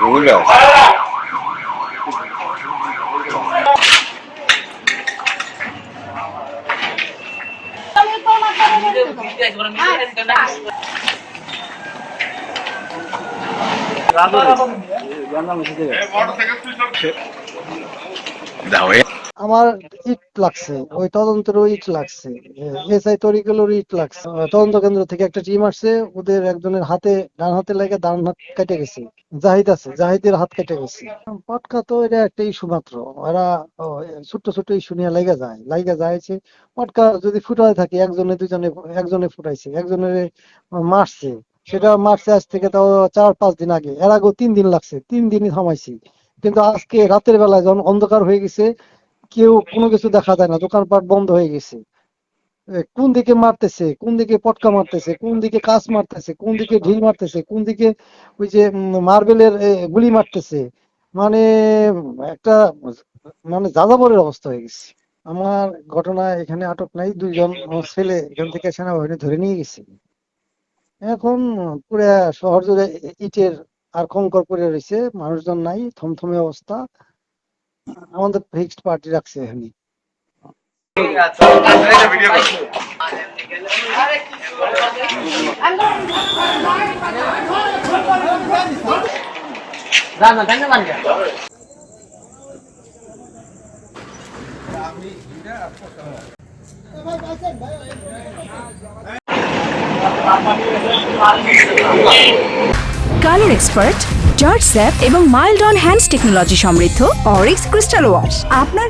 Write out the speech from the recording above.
রুগীরা দাও আমার ইট লাগছে ওই তদন্তেরও ইট লাগছে এসআই তরিকুলের ইট লাগছে। তদন্ত কেন্দ্র থেকে একটা টিম আসছে ওদের একজনের হাতে ডান হাতে লাগে ডান হাত কেটে গেছে জাহিদ আছে জাহিদের হাত কেটে গেছে। পটকা তো এটা একটা ইস্যু মাত্র ও, ছোট্ট ছোট্ট ইস্যু নিয়ে লাগা যায় লাগা যাইছে। পটকা যদি ফুটায় থাকে একজনে দুজনে একজনে ফুটাইছে একজনের মারছে সেটা মারছে আজ থেকে তাও চার পাঁচ দিন আগে এর আগেও তিন দিন লাগছে তিন দিনই থামাইছি। কিন্তু আজকে রাতের বেলায় যখন অন্ধকার হয়ে গেছে কেউ কোনো কিছু দেখা যায় না দোকানপাট বন্ধ হয়ে গেছে। কোন দিকে মারতেছে, কোন দিকে পটকা মারতেছে, কোন দিকে কাঁচ মারতেছে, কোন দিকে ঢিল মারতেছে, কোন দিকে ওই যে মার্বেলের গুলি মারতেছে মানে একটা মানে যাযাবরের অবস্থা হয়ে গেছে। আমার ঘটনা এখানে আটক নাই, দুইজন ছেলে এখান থেকে সেনাবাহিনী ধরে নিয়ে গেছে। এখন পুরা শহর জুড়ে ইটের আর কঙ্কর পড়ে রয়েছে, মানুষজন নাই, থমথমে অবস্থা। আমাদের ফিক্সড পার্টি রাখছে এখানে কালার এক্সপার্ট জর্জ স্যাপ এবং মাইল্ড অন হ্যান্ডস টেকনোলজি সমৃদ্ধ অরিক্স ক্রিস্টাল ওয়াশ। আপনার